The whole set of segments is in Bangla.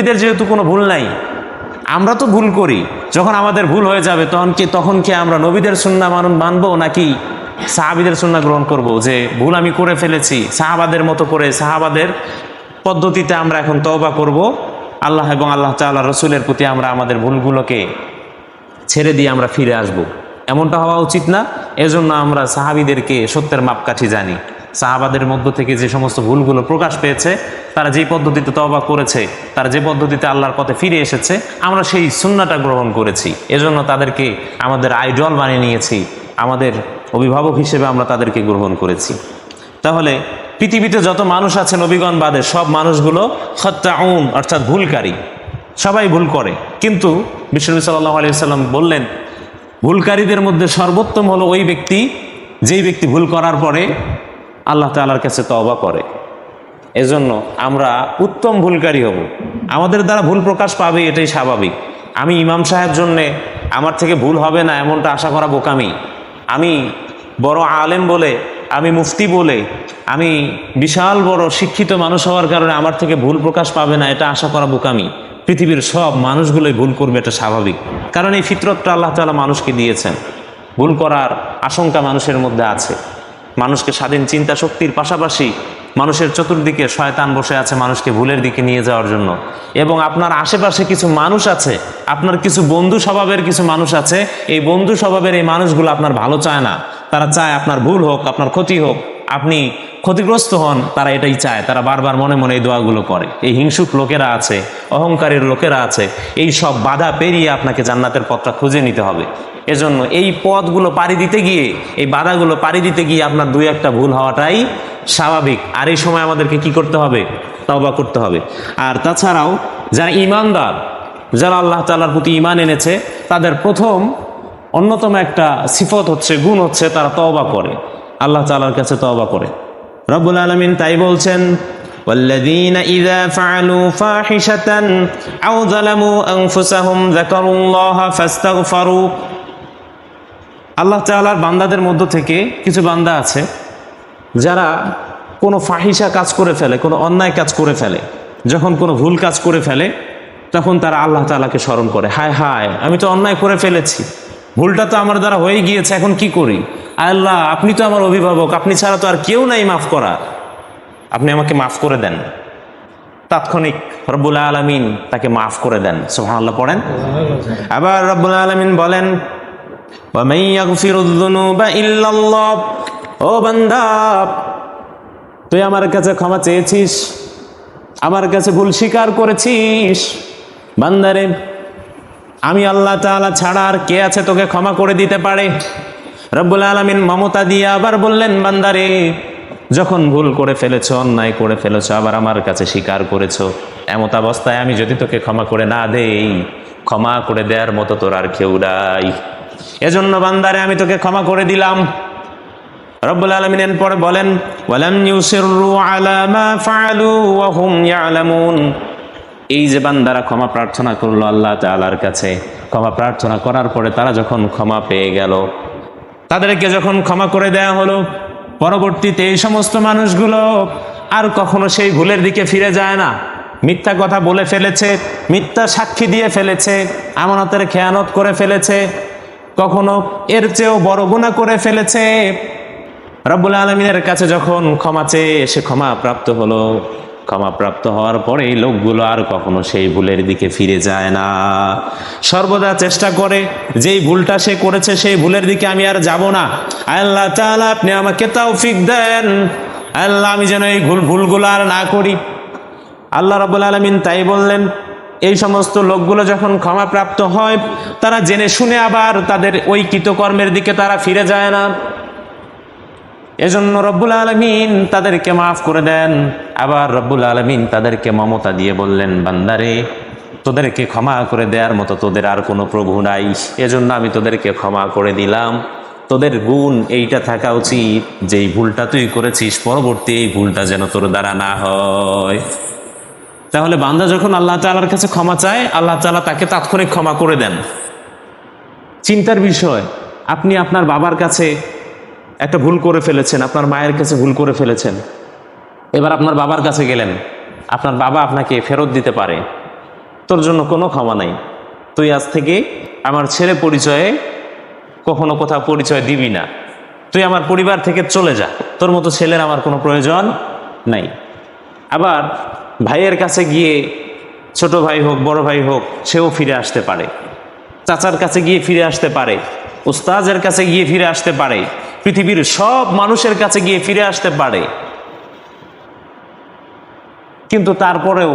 নবীদের যেহেতু কোনো ভুল নাই, আমরা তো ভুল করি, যখন আমাদের ভুল হয়ে যাবে তখন কি তখন কি আমরা নবীদের সুন্না মানুন মানবো নাকি সাহাবিদের সুন্না গ্রহণ করব? যে ভুল আমি করে ফেলেছি, সাহাবাদের মতো করে সাহাবাদের পদ্ধতিতে আমরা এখন তওবা করব। আল্লাহ এবং আল্লাহ তাআলা রসুলের প্রতি আমরা আমাদের ভুলগুলোকে ছেড়ে দিয়ে আমরা ফিরে আসব। এমনটা হওয়া উচিত না, এজন্য আমরা সাহাবিদেরকে সত্যের মাপকাঠি জানি। সাহাবাদের মধ্য থেকে যে সমস্ত ভুলগুলো প্রকাশ পেয়েছে, তারা যে পদ্ধতিতে তবা করেছে, তারা যে পদ্ধতিতে আল্লাহর পথে ফিরে এসেছে, আমরা সেই সুন্নাটা গ্রহণ করেছি। এজন্য তাদেরকে আমাদের আইডল বানিয়ে নিয়েছি, আমাদের অভিভাবক হিসেবে আমরা তাদেরকে গ্রহণ করেছি। তাহলে পৃথিবীতে যত মানুষ আছে নবীগণ বাদে, সব মানুষগুলো খত্তাউন, অর্থাৎ ভুলকারী। সবাই ভুল করে। কিন্তু বিশ্বনবী সাল্লাহ আলি সাল্লাম বললেন, ভুলকারীদের মধ্যে সর্বোত্তম হলো ওই ব্যক্তি, যেই ব্যক্তি ভুল করার পরে আল্লাহ তালার কাছে তওবা করে। এজন্য আমরা উত্তম ভুলকারী হব। আমাদের দ্বারা ভুল প্রকাশ পাবে, এটাই স্বাভাবিক। আমি ইমাম সাহেব জন্যে আমার থেকে ভুল হবে না এমনটা আশা করা বোকামি। আমি বড় আলেম বলে, আমি মুফতি বলে, আমি বিশাল বড় শিক্ষিত মানুষ হওয়ার কারণে আমার থেকে ভুল প্রকাশ পাবে না, এটা আশা করা বোকামি। পৃথিবীর সব মানুষগুলোই ভুল করবে, এটা স্বাভাবিক। কারণ এই ফিতরতটা আল্লাহ তালা মানুষকে দিয়েছেন। ভুল করার আশঙ্কা মানুষের মধ্যে আছে। মানুষকে স্বাধীন চিন্তা শক্তির পাশাপাশি মানুষের চতুর্দিকে শয়তান বসে আছে মানুষকে ভুলের দিকে নিয়ে যাওয়ার জন্য। এবং আপনার আশেপাশে কিছু মানুষ আছে, আপনার কিছু বন্ধু স্বভাবের কিছু মানুষ আছে, এই বন্ধু স্বভাবের এই মানুষগুলো আপনার ভালো চায় না। তারা চায় আপনার ভুল হোক, আপনার ক্ষতি হোক, আপনি ক্ষতিগ্রস্ত হন, তারা এটাই চায়, তারা বারবার মনে মনে এই দোয়াগুলো করে। এই হিংসুক লোকেরা আছে, অহংকারীর লোকেরা আছে, এই সব বাধা পেরিয়ে আপনাকে জান্নাতের পথটা খুঁজে নিতে হবে। এজন্য এই পথগুলো পাড়ি দিতে গিয়ে এই বাধাগুলো পাড়ি দিতে গিয়ে আপনার দুই একটা ভুল হওয়াটাই স্বাভাবিক আর এই সময় আমাদেরকে কি করতে হবে তওবা করতে হবে আর তাছাড়াও যারা ইমানদার যারা আল্লাহ তাআলার প্রতি ইমান এনেছে তাদের প্রথম অন্যতম একটা সিফত হচ্ছে গুণ হচ্ছে তারা তওবা করে আল্লাহ তাআলার কাছে তওবা করে রব্বুল আলামিন তাই বলছেন والذين إذا فعلوا فاحشة أو ظلموا أنفسهم ذكروا الله فاستغفروا আল্লাহ তালার বান্দাদের মধ্য থেকে কিছু বান্দা আছে, যারা কোনো ফাহিসা কাজ করে ফেলে, কোনো অন্যায় কাজ করে ফেলে। যখন কোনো ভুল কাজ করে ফেলে, তখন তারা আল্লাহ তাআলাকে স্মরণ করে। হায় হায়, আমি তো অন্যায় করে ফেলেছি। ভুলটা তো আমার দ্বারা হয়ে গিয়েছে, এখন কি করি? আল্লাহ, আপনি তো আমার অভিভাবক, আপনি ছাড়া তো আর কেউ নাই মাফ করা আপনি আমাকে মাফ করে দেন। তাৎক্ষণিক রব্বুল আলমিন তাকে মাফ করে দেন। সোহান আল্লাহ পড়েন। আবার রব্বুল আলমিন বলেন وَمَن يَغْفِرُ الذُّنُوبَ إِلَّا اللَّهُ ও বান্দা তুই আমার কাছে ক্ষমা চেয়েছিস আমার কাছে ভুল স্বীকার করেছিস বান্দারে আমি আল্লাহ তাআলা ছাড়া আর কে আছে তোকে ক্ষমা করে দিতে পারে রব্বুল আলমিন মমতা দিয়ে আবার বললেন বান্দারে যখন ভুল করে ফেলেছো অন্যায় করে ফেলেছো আবার আমার কাছে স্বীকার করেছো এমত অবস্থায় আমি যদি তোকে ক্ষমা করে না দেই ক্ষমা করে দেওয়ার মতো তোর আর কেউ নাই এজন্য বান্দারে আমি তোকে ক্ষমা করে দিলাম। পরে বলেন এই যে বান্দারা ক্ষমা প্রার্থনা করল আল্লাহ কাছে, ক্ষমা প্রার্থনা করার পরে তারা যখন ক্ষমা পেয়ে গেল, তাদেরকে যখন ক্ষমা করে পরবর্তীতে এই সমস্ত মানুষগুলো আর কখনো সেই ভুলের দিকে ফিরে যায় না। মিথ্যা কথা বলে ফেলেছে, মিথ্যা সাক্ষী দিয়ে ফেলেছে, আমানতের খেয়ানত করে ফেলেছে কখনো এর চেয়েও বড় গুণা করে ফেলেছে। রব্বুল আলমিনের কাছে যখন ক্ষমা চেয়ে সে ক্ষমা প্রাপ্ত হলো, ক্ষমা প্রাপ্ত হওয়ার পরে এই লোকগুলো আর কখনো সেই ভুলের দিকে ফিরে যায় না। সর্বদা চেষ্টা করে, যেই ভুলটা সে করেছে সেই ভুলের দিকে আমি আর যাব না। আল্লাহ তাআলা আপনি আমাকে তৌফিক দেন। আল্লাহ, আমি যেন এই ভুল ভুলগুলো আর না করি। আল্লাহ রাবুল আলমিন তাই বললেন এই সমস্ত লোকগুলো যখন ক্ষমাপ্রাপ্ত হয়, তারা জেনে শুনে আবার তাদের ওই কৃতকর্মের দিকে তারা ফিরে যায় না। এজন্য রব্বুল আলমিন তাদেরকে মাফ করে দেন। আবার রব্বুল আলমিন তাদেরকে মমতা দিয়ে বললেন, বান্দারে, তোদেরকে ক্ষমা করে দেওয়ার মতো তোদের আর কোনো প্রভু নাই। এজন্য আমি তোদেরকে ক্ষমা করে দিলাম। তোদের গুণ এইটা থাকা উচিত। যে এই ভুলটা তুই করেছিস, পরবর্তী এই ভুলটা যেন তোর দ্বারা না হয়। তাহলে বান্দা যখন আল্লাহ তালার কাছে ক্ষমা চায়, আল্লাহ তালা তাকে তাৎক্ষণিক ক্ষমা করে দেন। চিন্তার বিষয়, আপনি আপনার বাবার কাছে একটা ভুল করে ফেলেছেন, আপনার মায়ের কাছে ভুল করে ফেলেছেন। এবার আপনার বাবার কাছে গেলেন, আপনার বাবা আপনাকে ফেরত দিতে পারে। তোর জন্য কোনো ক্ষমা নাই। তুই আজ থেকে আমার ছেলে পরিচয়ে কখনো কোথাও পরিচয় দিবি না। তুই আমার পরিবার থেকে চলে যা। তোর মতো ছেলের আমার কোনো প্রয়োজন নাই। আবার ভাইয়ের কাছে গিয়ে ছোট ভাই হোক, বড় ভাই হোক, সেও ফিরে আসতে পারে। চাচার কাছে গিয়ে ফিরে আসতে পারে, উস্তাজের কাছে গিয়ে ফিরে আসতে পারে, পৃথিবীর সব মানুষের কাছে গিয়ে ফিরে আসতে পারে। কিন্তু তারপরেও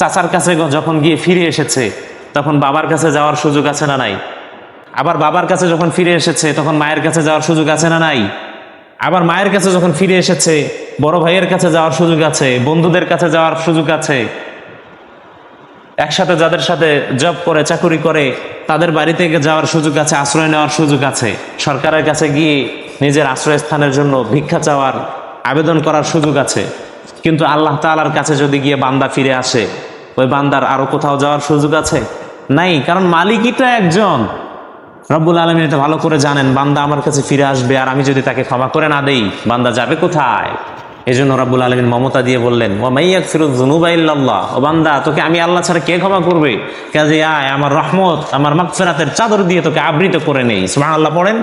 চাচার কাছে যখন গিয়ে ফিরে এসেছে, তখন বাবার কাছে যাওয়ার সুযোগ আছে না নাই? আবার বাবার কাছে যখন ফিরে এসেছে, তখন মায়ের কাছে যাওয়ার সুযোগ আছে না নাই? আবার মায়ের কাছে যখন ফিরে এসেছে, বড় ভাইয়ের কাছে যাওয়ার সুযোগ আছে, বন্ধুদের কাছে যাওয়ার সুযোগ আছে, একসাথে যাদের সাথে জব করে, চাকুরি করে, তাদের বাড়িতে যাওয়ার সুযোগ আছে, আশ্রয় নেওয়ার সুযোগ আছে। সরকারের কাছে গিয়ে নিজের আশ্রয়স্থানের জন্য ভিক্ষা চাওয়ার আবেদন করার সুযোগ আছে। কিন্তু আল্লাহ তালার কাছে যদি গিয়ে বান্দা ফিরে আসে, ওই বান্দার আরও কোথাও যাওয়ার সুযোগ আছে? নাই, কারণ মালিকইটা একজন। রব্বুল আলমিন এটা ভালো করে জানেন, বান্দা আমার কাছে ফিরে আসবে আর আমি যদি তাকে ক্ষমা করে না দেই, বান্দা যাবে কোথায়? এই জন্য রব্বুল আলমিন মমতা দিয়ে বললেন ও মাইয়াক ফিরুজ জুনুবাইল্লাহ ও বান্দা, তোকে আমি আল্লাহ ছাড়া কে ক্ষমা করবে? কাজে আয়, আমার রহমত, আমার মাকফেরাতের চাদর দিয়ে তোকে আবৃত করে নেই। সুবহানাল্লাহ পড়েন।